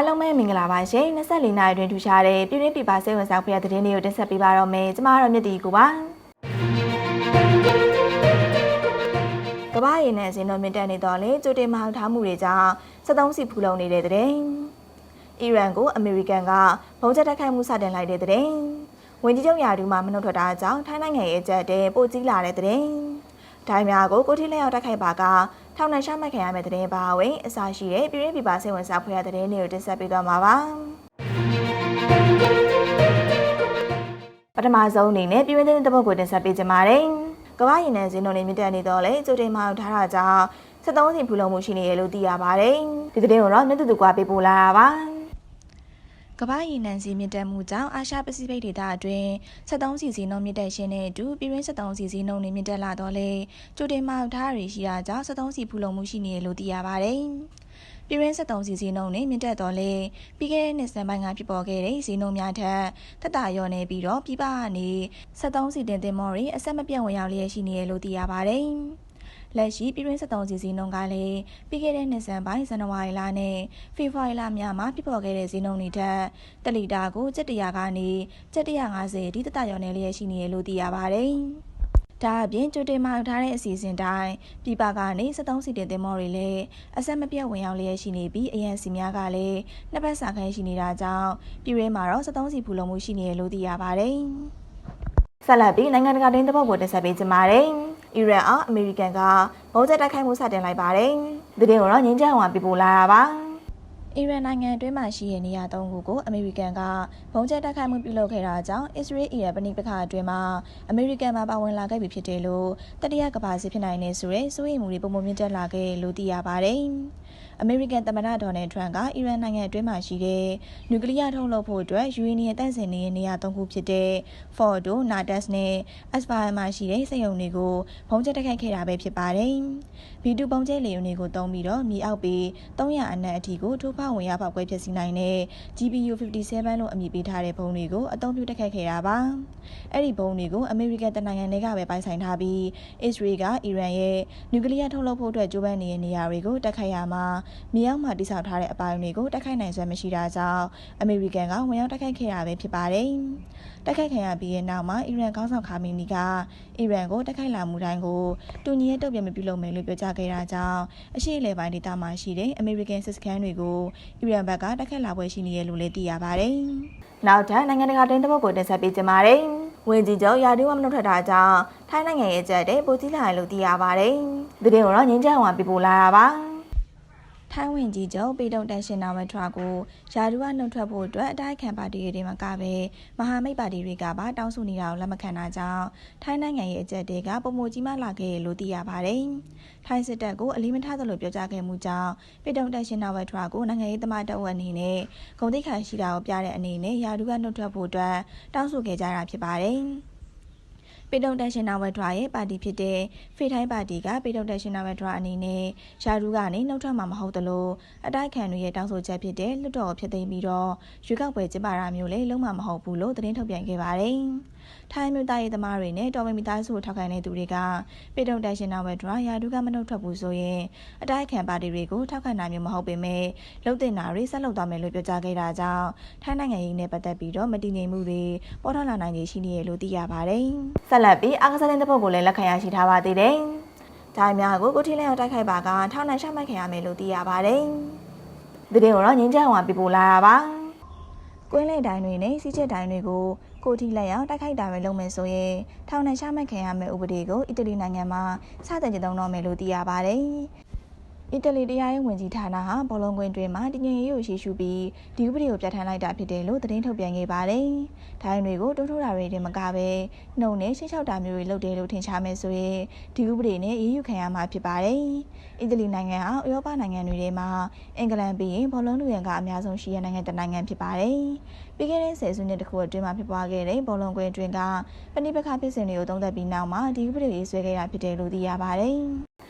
အားလုံးပဲမင်္ဂလာပါရှင်24နှစ်အတွင်းထူရှားတဲ့ပြည်တွင်းပြည်ပစိတ်ဝင်စားဖွယ်တဲ့သတင်းတွေကိုတင်ဆက်ပေးပါတော့မယ်ကျမတို့မြတ်တီကိုပါကမ္ဘာရည်နဲ့အစဉ်တော်မြင့်တက်နေတော့လေကြိုတင်မဟုတ်ထားမှုတွေကြောင့်73စီဖူလုံနေတဲ့တဲ့အီရန်ကိုအမေရိကန်ကဘုံကျက်တက်ခိုက်မှုစတင်လိုက်တဲ့တဲ့ဝင်ကြီးချုပ်ယာဒူမှမနှုတ်ထွက်တာကြောင့်ထိုင်းနိုင်ငံရဲ့အကြက်တဲ့ပိုကြီးလာတဲ့တဲ့ ဒိုင်းများကိုကိုထိလက်ရောက်တက်ခိုက်ပါကထောင်နဲ့ရှမှတ်ခံရမယ့်တဲ့ပါဝင်အစာရှိတဲ့ပြည်တွင်းပြည်ပစိတ်ဝင်စားဖွယ်တဲ့တဲ့တွေကိုတင်ဆက်ပေးသွားမှာပါပထမဆုံးအနေနဲ့ပြည်တွင်းသတင်းတစ်ပုဒ်ကိုတင်ဆက်ပေးကြပါမယ်ကမ္ဘာရင်နယ်ဇင်းတို့နေမြင့်တက်နေတော့လေကြိုတင်မှထားတာကြောင့်73စီဖူလုံမှုရှိနေရလို့သိရပါတယ်ဒီသတင်းကိုတော့မြတ်တူတူကပေးပို့လာတာပါ ကမ္ဘာရည်နံစီမြင့်တက်မှုကြောင့်အာရှပစိဖိတ်ဒေသအတွင်း73စီစီနှုန်းမြင့်တက်ခြင်းနဲ့အတူပြည်တွင်း73စီစီနှုန်းတွေမြင့်တက်လာတော့လေကြိုတင်မှထားရရှိတာကြောင့်73စီဖူလုံမှုရှိနေရလို့သိရပါတယ်ပြည်ရင်း73စီစီနှုန်းနဲ့မြင့်တက်တော်လဲပြီးခဲ့တဲ့နှစ်စံပိုင်းကဖြစ်ပေါ်ခဲ့တဲ့စီနှုန်းများထက်တက်တာလျော့နေပြီးတော့ပြပကနေ73စီတင်တင်မော်ရီအဆက်မပြတ်ဝင်ရောက်လျက်ရှိနေရလို့သိရပါတယ်။ လက်ရှိပြည်တွင်း73စီစီနှုန်းကလည်းပြီးခဲ့တဲ့နှစ်စံပိုင်းဇန်နဝါရီလနဲ့ဖေဖော်ဝါရီလများမှာဖြစ်ပေါ်ခဲ့တဲ့စီနှုန်းတွေထက်တလီတာကို700ကနေ750ဒီတက်တာလျော့နေလျက်ရှိနေရလို့သိရပါတယ်။ဒါအပြင်ကြိုတင်မှထားတဲ့အစီအစဉ်တိုင်းပြည်ပကနေ73စီတင်တင်မော်တွေလည်းအဆက်မပြတ်ဝင်ရောက်လျက်ရှိနေပြီးအရန်စီများကလည်းနှစ်ပတ်စာခန်းရှိနေတာကြောင့်ပြည်ရင်းမှာတော့73စီဖူလုံမှုရှိနေရလို့သိရပါတယ်။ဆက်လက်ပြီးနိုင်ငံတကာတင်းတစ်ပုဒ်ကိုတင်ဆက်ပေးကြပါမယ်။ အီရန်အားအမေရိကန်ကဘုံကျက်တိုက်ခိုက်မှုစတင်လိုက်ပါတယ်။ဒီတင်ကိုတော့ငင်းချမ်းအောင်ပြပို့လာတာပါ။အီရန်နိုင်ငံအတွင်းမှာရှိတဲ့နေရာ၃ခုကိုအမေရိကန်ကဘုံကျဲတိုက်ခိုက်မှုပြုလုပ်ခဲ့တာကြောင့်အစ္စရေးအီရန်ပဏိပခါအတွင်းမှာအမေရိကန်မှာပါဝင်လာခဲ့ပြီဖြစ်တယ်လို့တတိယကမ္ဘာစစ်ဖြစ်နိုင်နေဆိုရဲစိုးရိမ်မှုတွေပုံမှန်မြင့်တက်လာခဲ့လို့သိရပါတယ်။ အမေရိကန်သမ္မတဒေါ်နယ်ထရန့်ကအီရန်နိုင်ငံအတွင်းမှာရှိတဲ့နျူကလ িয়ার ထုတ်လုပ်ဖို့အတွက်ယူရေနီယံတန့်စင်နေတဲ့နေရာ၃ခုဖြစ်တဲ့ Fordo, Natanz နဲ့ Isfahan မှာရှိတဲ့စက်ရုံတွေကိုဘုံကျဲတိုက်ခိုက်ခဲ့တာပဲဖြစ်ပါတယ်။ B2 ဘုံကျဲလေယာဉ်တွေကိုတုံးပြီးတော့မြေအောက်ပေ300အနက်အထိကိုထိုးဖောက်ဝင်ရောက်ဖောက်ခွဲဖြစ်စီနိုင်တဲ့ GPU 57လို့အမည်ပေးထားတဲ့ဘုံတွေကိုအသုံးပြုတိုက်ခိုက်ခဲ့တာပါ။အဲ့ဒီဘုံတွေကိုအမေရိကန်တနိုင်ငံတွေကပဲပိုင်ဆိုင်ထားပြီးအစ္စရေးကအီရန်ရဲ့နျူကလ িয়ার ထုတ်လုပ်ဖို့အတွက်ကြိုးပမ်းနေတဲ့နေရာတွေကိုတိုက်ခိုက်ရမှာ ာမြေအောက်မှာတိစောက်ထားတဲ့အပိုင်းတွေကိုတိုက်ခိုက်နိုင်စွမ်းမရှိတာကြောင့်အမေရိကန်ကဝင်ရောက်တိုက်ခိုက်ခဲ့တာပဲဖြစ်ပါတယ်။တိုက်ခိုက်ခံရပြီးတဲ့နောက်မှာအီရန်ခေါင်းဆောင်ခါမီနီကအီရန်ကိုတိုက်ခိုက်လာမှုတိုင်းကိုတူညီရဲ့တုံ့ပြန်မပြုလုပ်မယ်လို့ပြောကြားခဲ့တာကြောင့်အရှိအလဲပိုင်းဒေသမှာရှိတဲ့အမေရိကန်စစ်စခန်းတွေကိုအီရန်ဘက်ကတိုက်ခိုက်လာပွဲရှိနေရလို့လည်းသိရပါတယ်။နောက်ထပ်နိုင်ငံတကာတင်းသဘောကိုတင်ဆက်ပေးကြပါမယ်။ဝင်ကြီးကျော်ရာဒီဝမနှုတ်ထွက်တာကြောင့်ထိုင်းနိုင်ငံရဲ့ကြက်တဲ့ပိုကြီးလာတယ်လို့သိရပါတယ်။ဒီတင်ကိုတော့ငင်းချောင်းဝါပြပို့လာတာပါ။ ထိုင်းဝင်ကြီးချုပ်ပေတုံတန်ရှင်နာဝထရာကိုယာဒူကနှုတ်ထွက်ဖို့အတွက်အတိုက်ခံပါတီတွေမှာကပဲမဟာမိတ်ပါတီတွေကပါတောင်းဆိုနေတာကိုလက်မခံတာကြောင့်ထိုင်းနိုင်ငံရဲ့အကြက်တွေကပုံမကြီးမလာခဲ့လို့သိရပါတယ်။ထိုင်းစစ်တပ်ကိုအလီမထားသလိုပြောကြားခဲ့မှုကြောင့်ပေတုံတန်ရှင်နာဝထရာကိုနိုင်ငံရေးသမားတအုပ်အနေနဲ့ဂုံတိတ်ခါရှိတာကိုပြတဲ့အနေနဲ့ယာဒူကနှုတ်ထွက်ဖို့အတွက်တောင်းဆိုခဲ့ကြတာဖြစ်ပါတယ်။ ပေတုံတက်ရှင်နာဝက်ထွာရဲ့ပါတီဖြစ်တဲ့ဖေထိုင်းပါတီကပေတုံတက်ရှင်နာဝက်ထွာအနေနဲ့ယာဒူးကနေနှုတ်ထွက်မှာမဟုတ်သလိုအတိုက်ခံတွေရဲ့တောင်းဆိုချက်ဖြစ်တဲ့လွတ်တော်ဖြစ်သိမ်းပြီးတော့ရွေးကောက်ပွဲကျင်းပတာမျိုးလည်းလုံးဝမဟုတ်ဘူးလို့သတင်းထုတ်ပြန်ခဲ့ပါတယ်။ထိုင်းမြို့သားရေးသမားတွေနဲ့တော်မင်မိသားစုကိုထောက်ခံတဲ့သူတွေကပေတုံတက်ရှင်နာဝက်ထွာယာဒူးကမနှုတ်ထွက်ဘူးဆိုရင်အတိုက်ခံပါတီတွေကိုထောက်ခံတာမျိုးမဟုတ်ပေမဲ့လုံတင်တာတွေဆက်လုပ်သွားမယ်လို့ပြောကြားခဲ့တာကြောင့်ထိုင်းနိုင်ငံရေးနဲ့ပတ်သက်ပြီးတော့မတည်ငြိမ်မှုတွေပေါ်ထွက်လာနိုင်ခြေရှိနေရလို့သိရပါတယ်။ဆက်လက်ပြီးအားကစားတဲ့ပုတ်ကိုလည်းလက်ခံရရှိထားပါသေးတယ်။ဒါများကိုကိုထီလျောက်တိုက်ခိုက်ပါကထောင်နဲ့ရှမှတ်ခံရမယ်လို့သိရပါတယ်။ဒီတင်ကိုတော့ငင်းကြအောင်ပြပို့လာတာပါ။ကွင်းလေတိုင်းတွေနဲ့စီးချက်တိုင်းတွေကို ကိုထီလက်ရောက်တိုက်ခိုက်တာပဲလုပ်မယ်ဆိုရင်ထောင်နဲ့ရှမှတ်ခံရမယ့်ဥပဒေကိုအီတလီနိုင်ငံမှာစတင်ကျင့်သုံးတော့မယ်လို့သိရပါတယ်။ အီတလီတရားရေးဝန်ကြီးဌာနဟာဘောလုံးကွင်းတွင်မှတည်ငြိမ်ရေးကိုရှိရှုပြီးဒီဥပဒေကိုပြဋ္ဌာန်းလိုက်တာဖြစ်တယ်လို့သတင်းထုတ်ပြန်ခဲ့ပါတယ်။ဒိုင်းတွေကိုတိုးထိုးတာတွေတင်မကပဲနှုံနဲ့ရှင်းချောက်တာမျိုးတွေလုပ်တယ်လို့ထင်ရှားမယ်ဆိုရင်ဒီဥပဒေနဲ့ရေးယူခံရမှာဖြစ်ပါတယ်။အီတလီနိုင်ငံဟာဥရောပနိုင်ငံတွေထဲမှာအင်္ဂလန်ပြီးရင်ဘောလုံးလူရန်ကအများဆုံးရှိတဲ့နိုင်ငံတစ်နိုင်ငံဖြစ်ပါတယ်။ပြီးခဲ့တဲ့ဆယ်စုနှစ်တခုအတွင်းမှာဖြစ်ပွားခဲ့တဲ့ဘောလုံးကွင်းအတွင်းကပဏိပခဖြစ်စဉ်တွေကိုသုံးသပ်ပြီးနောက်မှာဒီဥပဒေရေးဆွဲခဲ့တာဖြစ်တယ်လို့သိရပါတယ်။